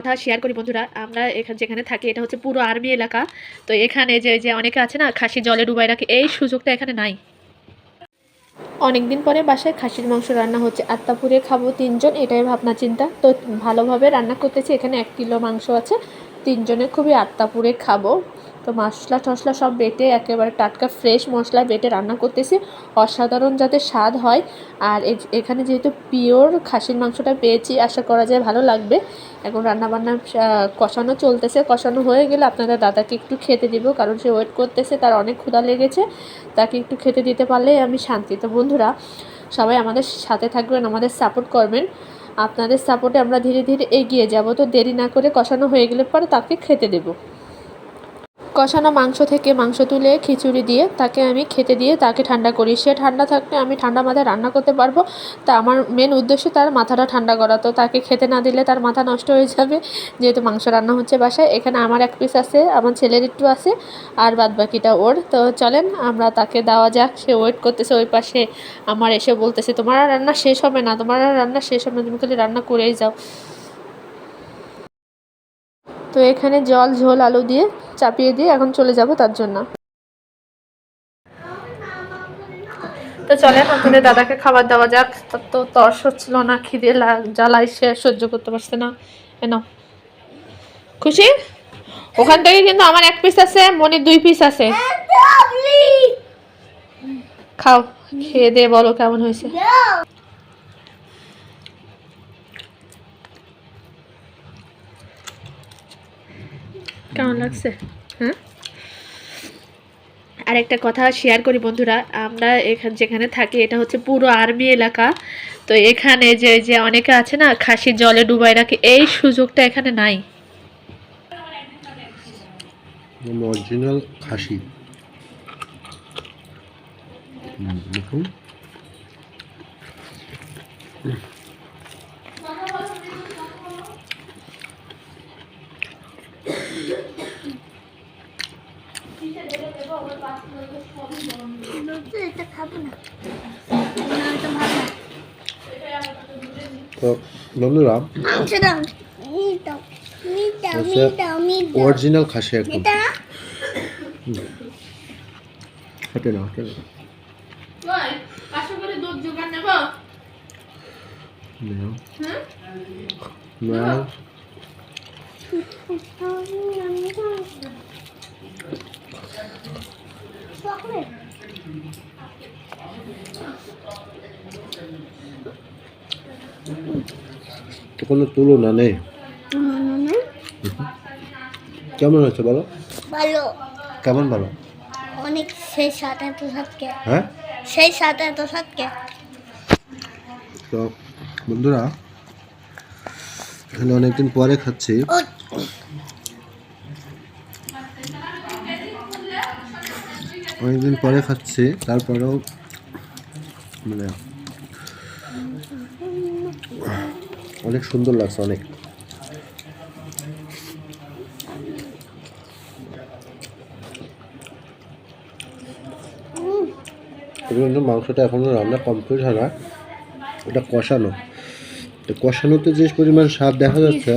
কথা শেয়ার করি, বন্ধুরা। আমরা এখানে, যেখানে থাকি, এটা হচ্ছে পুরো আর্মি এলাকা। তো এখানে যে যে অনেকে আছে না, খাসি জলে ডুবাই রাখে, এই সুযোগটা এখানে নাই। অনেক দিন পরে বাসায় খাসির মাংস রান্না হচ্ছে। আত্মাপুরে খাব তিনজন, এটাই ভাবনা, চিন্তা। তো ভালোভাবে রান্না করতেছি, এখানে এক কিলো মাংস আছে। তিনজনে খুবই আত্মাপুরে খাব। তো মশলা টশলা সব বেটে একেবারে টাটকা ফ্রেশ মশলা বেটে রান্না করতেছি। অসাধারণ যাতে স্বাদ হয়। আর এখানে যেহেতু পিওর খাসির মাংসটা পেয়েছি, আশা করা যায় ভালো লাগবে। এখন রান্নাবান্না কষানো চলতেছে। কষানো হয়ে গেলে আপনাদের দাদাকে একটু খেতে দিব, কারণ সে ওয়েট করতেছে, তার অনেক ক্ষুধা লেগেছে। তাকে একটু খেতে দিতে পারলে আমি শান্তি। তো বন্ধুরা, সবাই আমাদের সাথে থাকবেন, আমাদের সাপোর্ট করবেন। আপনাদের সাপোর্টে আমরা ধীরে ধীরে এগিয়ে যাব। তো দেরি না করে কষানো হয়ে গেলে পরে তাকে খেতে দেবো। কষানো মাংস থেকে মাংস তুলে খিচুড়ি দিয়ে তাকে আমি খেতে দিয়ে তাকে ঠান্ডা করি। সে ঠান্ডা থাকলে আমি ঠান্ডা মাথায় রান্না করতে পারব। তা আমার মেন উদ্দেশ্য তার মাথাটা ঠান্ডা করা। তো তাকে খেতে না দিলে তার মাথা নষ্ট হয়ে যাবে। যেহেতু মাংস রান্না হচ্ছে বাসায়, এখানে আমার এক পিস আছে, আমার ছেলের একটু আছে, আর বাদ বাকিটা ওর। তো চলেন, আমরা তাকে দেওয়া যাক। সে ওয়েট করতেছে ওই পাশে। আমার এসে বলতেছে, তোমার রান্না শেষ হবে না, তোমার রান্না শেষ হবে না, তুমি খালি রান্না করেই যাও। তো এখানে জল ঝোল আলু দিয়ে চাপিয়ে দিয়ে এখন চলে যাব তার জন্য। তো চলেন আপনাদের দাদাকে খাবার দেওয়া যাক। তার তো তর্স হচ্ছিল না খিদে লাগ জ্বালাই সে সহ্য করতে পারছে না। এন খুশি? ওখান থেকে কিন্তু আমার এক পিস আছে মনির দুই পিস আছে। খাও খেয়ে দিয়ে বলো কেমন হয়েছে। কেমন লাগছে? হ্যাঁ আর একটা কথা শেয়ার করি বন্ধুরা, আমরা এখানে যেখানে থাকি, এটা হচ্ছে পুরো আর্মি এলাকা। তো এখানে যে যে অনেকে আছে না খাসি জলে ডুবাই রাখে, এই সুযোগটা এখানে নাই। খাসি এটা খাব না না, এটা ভালো না। তো বন্ধুরা অরিজিনাল খাসি একদম। হাটে না হাটে না নাও। নাও। চকলেট তো কোনো তুলনা নেই? কেমন হয়েছে বলো? ভালো। কেমন ভালো? অনেক সেই সাত এত সাতকে হ্যাঁ? সেই সাত এত সাতকে তো বন্ধুরা এখানে অনেকদিন পরে খাচ্ছি। অনেকদিন পরে খাচ্ছি তারপরেও মানে অনেক সুন্দর লাগছে, অনেক। মাংসটা এখনও রান্না কমপ্লিট হয় না। এটা কষানো। তো কষানোতে যে পরিমাণ স্বাদ দেখা যাচ্ছে